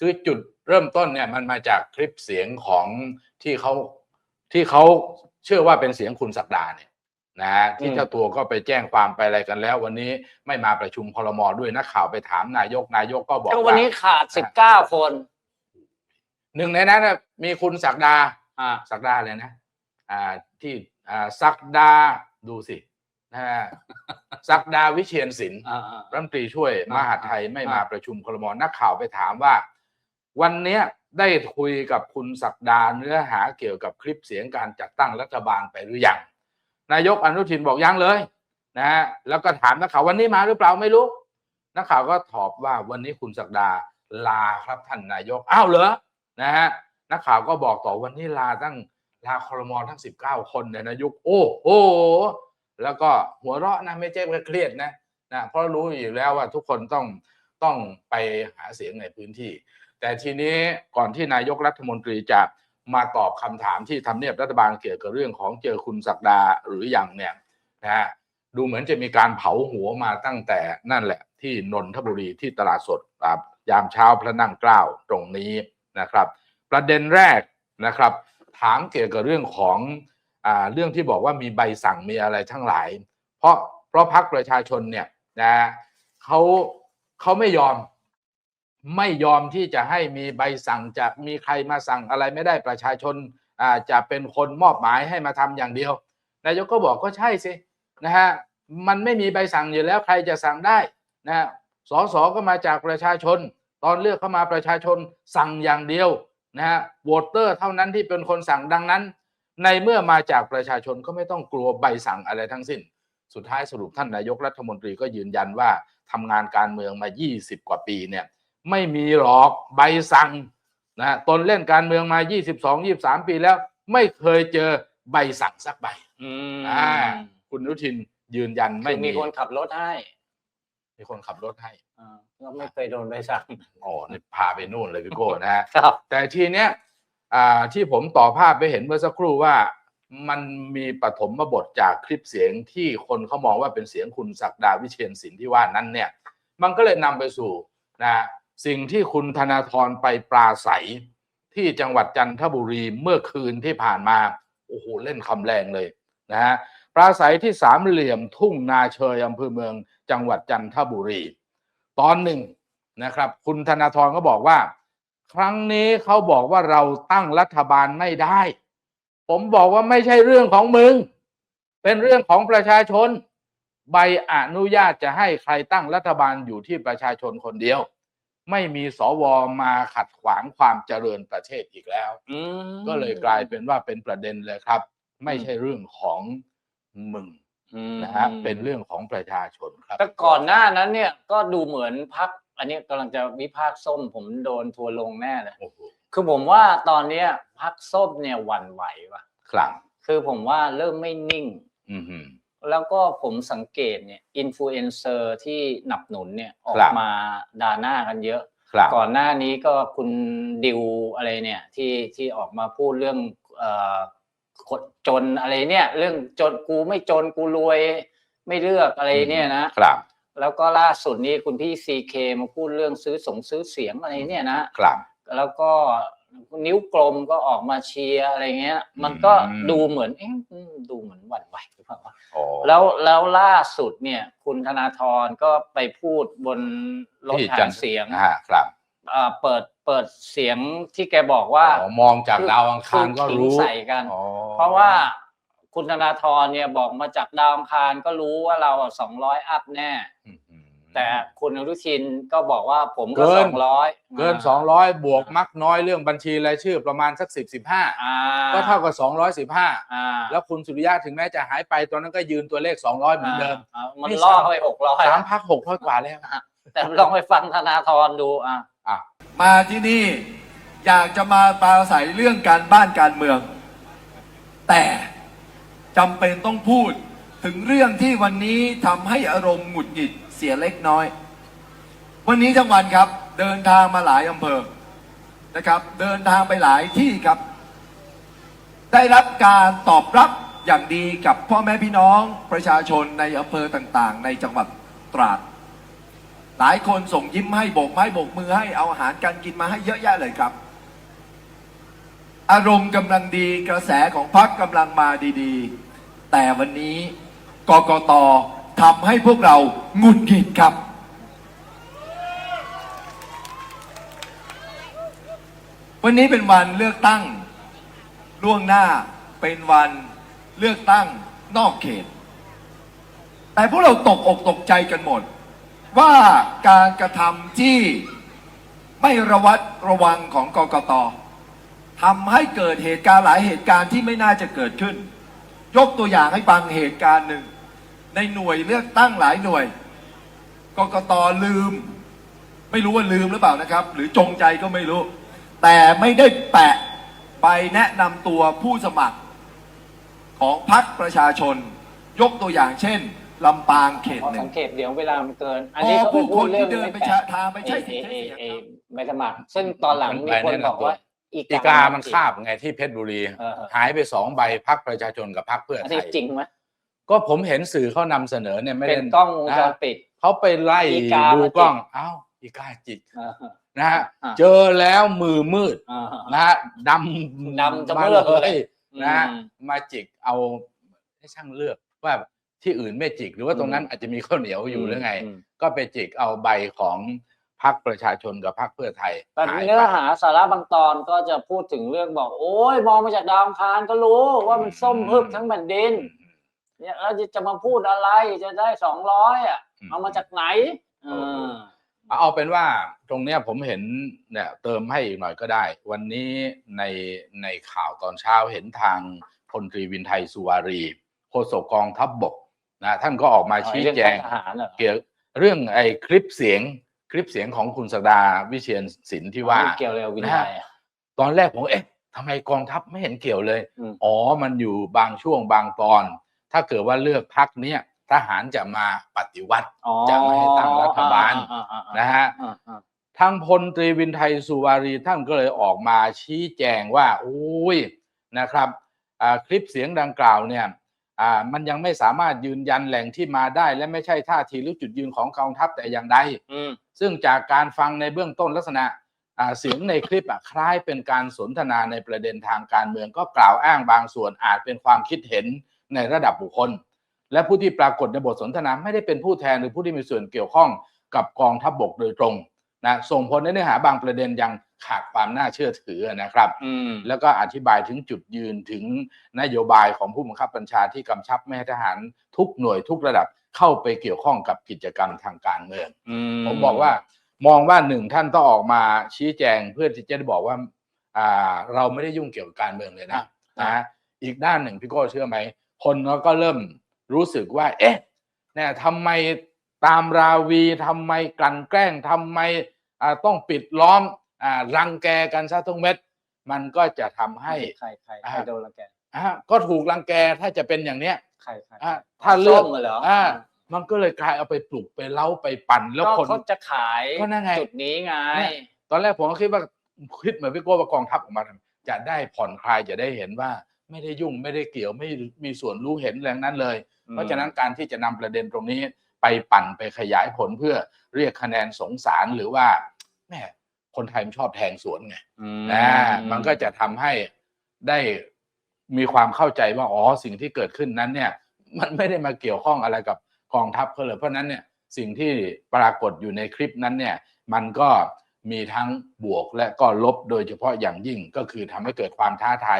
คือจุดเริ่มต้นเนี่ยมันมาจากคลิปเสียงของที่เขาที่เขาเชื่อว่าเป็นเสียงคุณศักดาเนี่ยนะฮะที่อืมเจ้าตัวก็ไปแจ้งความไปอะไรกันแล้ว วันนี้ไม่มาประชุมคลมด้วยนักข่าวไปถามนายกนายกก็บอกก็วันว่านี้ขาดสิบเก้าคน หนึ่งในนั้นน่ะมีคุณศักดาอ่าศักดาเลยนะ อ่าที่อ่าศักดาดูสินะฮะศักดาวิเชียนศิลป์อ่าอ่ารัฐมนตรีช่วยมหาดไทยไม่อ่ามมาประชุมคลมนักข่าวไปถามว่า วันนี้ได้คุยกับคุณศักดาเนื้อหาเกี่ยวกับคลิปเสียงการจัดตั้งรัฐบาลไปหรือยังนายกอนุทินบอกยังเลยนะฮะแล้วก็ถามนักข่าววันนี้มาหรือเปล่าไม่รู้นักข่าวก็ตอบว่าวันนี้คุณศักดาลาครับท่านนายกอ้าวเหรอนะฮะนักข่าวก็บอกต่อวันนี้ลาตั้งลาคอรมอทั้งสิบเก้าคนเนี่ยนายกโอ้โหแล้วก็หัวเราะนะไม่ใช่เครียดนะนะเพราะรู้อยู่แล้วว่าทุกคนต้องต้องไปหาเสียงในพื้นที่ แต่ทีนี้ก่อนที่นายกรัฐมนตรีจะมาตอบคำถามที่ทำเนียบรัฐบาลเกี่ยวกับเรื่องของเจอคุณศักดาหรือยังเนี่ยนะฮะดูเหมือนจะมีการเผาหัวมาตั้งแต่นั่นแหละ ที่นนทบุรีที่ตลาดสดยามเช้าพระนั่งเกล้าตรงนี้นะครับ ประเด็นแรกนะครับ ถามเกี่ยวกับเรื่องของอเรื่องที่บอกว่ามีใบสั่งมีอะไรทั้งหลาย เพราะเพราะพักประชาชนเนี่ยนะเขาเขาไม่ยอม ไม่ยอมที่จะให้มีใบสั่งจะมีใครมาสั่งอะไรไม่ได้ประชาชนอาจะเป็นคนมอบหมายให้มาทำอย่างเดียวนายกก็บอกก็ใช่สินะฮะมันไม่มีใบสั่งอยู่แล้วใครจะสั่งได้นะฮะสสก็มาจากประชาชน ตอนเลือกเข้ามาประชาชนสั่งอย่างเดียวนะฮะโหวตเตอร์เท่านั้นที่เป็นคนสั่งดังนั้น ในเมื่อมาจากประชาชนก็ไม่ต้องกลัวใบสั่งอะไรทั้งสิ้น สุดท้ายสรุปท่านนายกรัฐมนตรีก็ยืนยันว่าทำงานการเมืองมา 20 กว่าปีเนี่ย ไม่มีหรอกใบสั่งนะตนเล่นการเมืองมา 22 23 ปีแล้ว ไม่เคยเจอใบสั่งสักใบอืมอ่าคุณอนุทินยืนยันไม่ไม่มีคนขับรถให้ มีคนขับรถให้อ่าก็ไม่เคยโดนใบสั่งอ๋อนี่พาไปนู่นเลยพี่โก้นะฮะครับแต่ทีเนี้ยอ่าที่ผมต่อภาพไปเห็นเมื่อสักครู่ว่ามันมีปฐมบทจากคลิปเสียงที่คนเขามองว่าเป็นเสียงคุณศักดาวิเชียนศิลป์ที่ว่านั้นเนี่ย มันก็เลยนำไปสู่นะ สิ่งที่คุณธนาธรไปปราศัย ที่จังหวัดจันทบุรีเมื่อคืนที่ผ่านมาโอ้โหเล่นคำแรงเลยนะฮะปราศัยที่สามเหลี่ยมทุ่งนาเชยอำเภอเมือง จังหวัดจันทบุรี ตอนหนึ่งนะครับ คุณธนาธรก็บอกว่า ครั้งนี้เขาบอกว่าเราตั้งรัฐบาลไม่ได้ ผมบอกว่าไม่ใช่เรื่องของมึง เป็นเรื่องของประชาชน ใบอนุญาตจะให้ใครตั้งรัฐบาลอยู่ที่ประชาชนคนเดียว ไม่มีสวมาขัดขวางความเจริญประเทศอีกแล้วอืมก็เลยกลายเป็นว่าเป็นประเด็นเลยครับ ไม่ใช่เรื่องของมึงอืมนะฮะเป็นเรื่องของประชาชนครับ แต่ก่อนหน้านั้นเนี่ยก็ดูเหมือนพัก อันนี้กำลังจะวิพากษ์ส้ม ผมโดนทัวร์ลงแน่เลยโอ้โหคือผมว่าตอนเนี้ยพักส้มเนี่ยหวั่นไหวว่ะ ครั้งคือผมว่าเริ่มไม่นิ่งอือหือ แล้วก็ผมสังเกตเนี่ยอินฟลูเอนเซอร์ที่หนับหนุนเนี่ยออคกรับมาด่าหน้ากันเยอะครั้งก่อนหน้านี้ก็คุณดิวอะไรเนี่ยที่ที่ออกมาพูดเรื่องเอ่อคนจนอะไรเนี่ย เรื่องจนกูไม่จนกูรวยไม่เลือกอะไรเนี่ยนะครับ แล้วก็ล่าสุดนี้คุณพี่ซีเคมาพูดเรื่องซื้อสงซื้อเสียงอะไรเนี่ยนะครับแล้วก็ นิ้วกลมก็ออกมาเชียร์อะไรเงี้ย มันก็อืมดูเหมือนเอ๊ะอืมดูเหมือนหวั่นไหวหรือเปล่าวะอ๋อแล้วแล้วล่าสุดเนี่ย คุณธนาธรก็ไปพูดบนรถที่หาจันทเสียงอ่าครับเอ่อเปิดเปิดเสียงที่แกบอกว่าอ๋อมองจากดาวอังคารก็คือขิงรู้ใส่กันอ๋อเพราะว่าคุณธนาธรเนี่ยบอกมาจากดาวอังคารก็รู้ว่าเราสองร้อยอัพแน่อื้อหือ แต่คุณอนุทินก็บอกว่าผมก็เกิสนองร้อยเกินสองร้อยบวกมักน้อยเรื่องบัญชีรายชื่อประมาณสักสิบสิบห้าอ่าก็เท่ากับสองร้อยสิบห้าอ่าแล้วคุณสุริยะถึงแม้จะหายไปตอนนั้นก็ยืนตัวเลขสองร้อยเหมือนเดิมอ่ามันนี่ล่อสามเข้าไปหกร้อยสามพักหกร้อยกว่าแล้ว แต่ลองไปฟังธนาธรดูอะอะมาที่นี่อยากจะมาปราศัยเรื่องการบ้านการเมือง แต่จำเป็นต้องพูดถึงเรื่องที่วันนี้ทำให้อารมณ์หงุดหงิด เสียเล็กน้อย วันนี้ทั้งวันครับ เดินทางมาหลายอำเภอนะครับ เดินทางไปหลายที่ครับ ได้รับการตอบรับอย่างดีกับพ่อแม่พี่น้องประชาชนในอำเภอต่างๆ ในจังหวัดตราด หลายคนส่งยิ้มให้โบกไม้โบกมือให้เอาอาหารการกินมาให้เยอะแยะเลยครับ อารมณ์กำลังดีกระแสของพรรคกำลังมาดีๆ แต่วันนี้กกต ทำให้พวกเราหงุดหงิดครับ วันนี้เป็นวันเลือกตั้ง ล่วงหน้าเป็นวันเลือกตั้งนอกเขต แต่พวกเราตกอกตกใจกันหมด ว่าการกระทำที่ไม่ระวัดระวังของกกตทำให้เกิดเหตุการณ์หลายเหตุการณ์ที่ไม่น่าจะเกิดขึ้น ยกตัวอย่างให้ฟังเหตุการณ์หนึ่ง ในหน่วยเลือกตั้งหลายหน่วยกกตลืม ไม่รู้ว่าลืมหรือเปล่านะครับ หรือจงใจก็ไม่รู้ แต่ไม่ได้แปะไปแนะนำตัวผู้สมัคร ของพรรคประชาชน ยกตัวอย่างเช่นลำปางเขตเพราะหนึ่สังงเกตเดี๋ยวเวลามันเกิน อันนี้พอเขาผู้ไปพูดคนเรื่องที่เดินไปม่แปะชะทางไปใช้สิทธิ์เอใช้เอเสียงเอใบสมัคร ซึ่งตอนหลังมีคนบอกว่าอีอีกากามัมันนคาบไงที่เพชรบุรี เออเออหายไปสองใบพักประชาชนกับพักเพื่ออันไทนี้ยจริงไหม ก็ผมเห็นสื่อเขานำเสนอเนี่ยไม่เป็ได้นกล้องวงจรนะปิด เขาไปไล่อีกาดูมาจิก กล้องเอ้าอีกาจิกอ่านะฮะอ่า เจอแล้วมือมืดอ่านะฮะดำดำจะมาเลือกเลเลย ย นะฮะ อืม มาจิกเอาให้ช่างเลือกว่าที่อื่นไม่จิก หรือว่าตรงนั้นอืมอาจจะมีข้าวเหนียวอยู่หรือไงอืมก็ไปจิกเอาใบของพรรคประชาชนกับพรรคเพื่อไทยแต่หายเนื้อไปหาสาระบางตอนก็จะพูดถึงเรื่องบอก โอ้ยมองมาจากดาวอังคารก็รู้ว่ามันส้มพึบทั้งแผ่นดิน เนี่ยแล้วจะจะมาพูดอะไรจะได้สองร้อยอะอืมเอามาจากไหนเออเอาเป็นว่าตรงเนี้ยผมเห็นเนี่ยเติมให้อีกหน่อยก็ได้ วันนี้ในในข่าวตอนเช้าเห็นทางพลตรีวินไทยสุวารีโฆษกกองทัพบบกนะท่านก็ออกมาชี้แจงเรื่องของทหารเหรอเกี่ยวเรื่องไอ้คลิปเสียงคลิปเสียงของคุณสกดาวิเชียนศิลป์ที่ว่าไม่เกี่ยวเลยกับวินัยอะตอนแรกผมเอ๊ะทำไมกองทัพไม่เห็นเกี่ยวเลยอืมอ๋อมันอยู่บางช่วงบางตอน ถ้าเกิดว่าเลือกพักเนี้ยทหารจะมาปฏิวัติอ๋อจะไม่ให้ตั้งรัฐบาลอ่อ่อ่อ่นะฮะอ่าอ่าทางพลตรีวินไทยสุวารีท่านก็เลยออกมาชี้แจงว่าโอ้ยนะครับอ่าคลิปเสียงดังกล่าวเนี่ยอ่ามันยังไม่สามารถยืนยันแหล่งที่มาได้ และไม่ใช่ท่าทีหรือจุดยืนของกองทัพแต่อย่างใดอืมซึ่งจากการฟังในเบื้องต้นลักษณะอ่าเสียงในคลิปอะคล้ายเป็นการสนทนาในประเด็นทางการเมืองก็กล่าวอ้างบางส่วนอาจเป็นความคิดเห็น ในระดับบุคคล และผู้ที่ปรากฏในบทสนทนาไม่ได้เป็นผู้แทนหรือผู้ที่มีส่วนเกี่ยวข้องกับกองทัพบบกโดยตรงนะส่งผลในเนื้อหาบางประเด็นยังขาดความน่าเชื่อถือนะครับอืมแล้วก็อธิบายถึงจุดยืนถึงนโยบายของผู้บังคับบัญชาที่กำชับไม่ให้ทหารทุกหน่วยทุกระดับเข้าไปเกี่ยวข้องกับกิจกรรมทางการเมืองอืผมบอกว่ามองว่าหนึ่งท่านต้องออกมาชี้แจงเพื่อที่จะได้บอกว่าอ่าเราไม่ได้ยุ่งเกี่ยวกับการเมืองเลยนะนะอีกด้านหนึ่งพี่โก้เชื่อไหม คนก็เริ่มรู้สึกว่า เอ๊ะเนี่ยทำไมตามราวีทำไมกลั่นแกล้งทำไมอ่าต้องปิดล้อมอ่ารังแกกันซะทุกเม็ด มันก็จะทำให้ใครใครอ่าใครโดนละแกอ่าก็ถูกรังแกถ้าจะเป็นอย่างเนี้ยใครใครอ่าถ้าเลือกส้มเหรออ่ามันก็เลยกลายเอาไปปลุกไปเล้าไปปั่นแล้วก็คนเขาจะขายก็นั่นไงจุดนี้ไงเนี่ยตอนแรกผมก็คิดว่าคิดเหมือนพี่โก้ว่ากองทัพออกมาทำจะได้ผ่อนคลายจะได้เห็นว่า ไม่ได้ยุ่งไม่ได้เกี่ยวไม่มีส่วนรู้เห็นแรงนั้นเลยอืมเพราะฉะนั้นการที่จะนำประเด็นตรงนี้ไปปั่นไปขยายผลเพื่อเรียกคะแนนสงสารหรือว่าแม่คนไทยมันชอบแทงสวนไงอืมนะมันก็จะทำให้ได้มีความเข้าใจว่าอ๋อสิ่งที่เกิดขึ้นนั้นเนี่ย มันไม่ได้มาเกี่ยวข้องอะไรกับกองทัพเขาเลย เพราะฉะนั้นเนี่ยสิ่งที่ปรากฏอยู่ในคลิปนั้นเนี่ย มันก็มีทั้งบวกและก็ลบโดยเฉพาะอย่างยิ่งก็คือทำให้เกิดความท้าทาย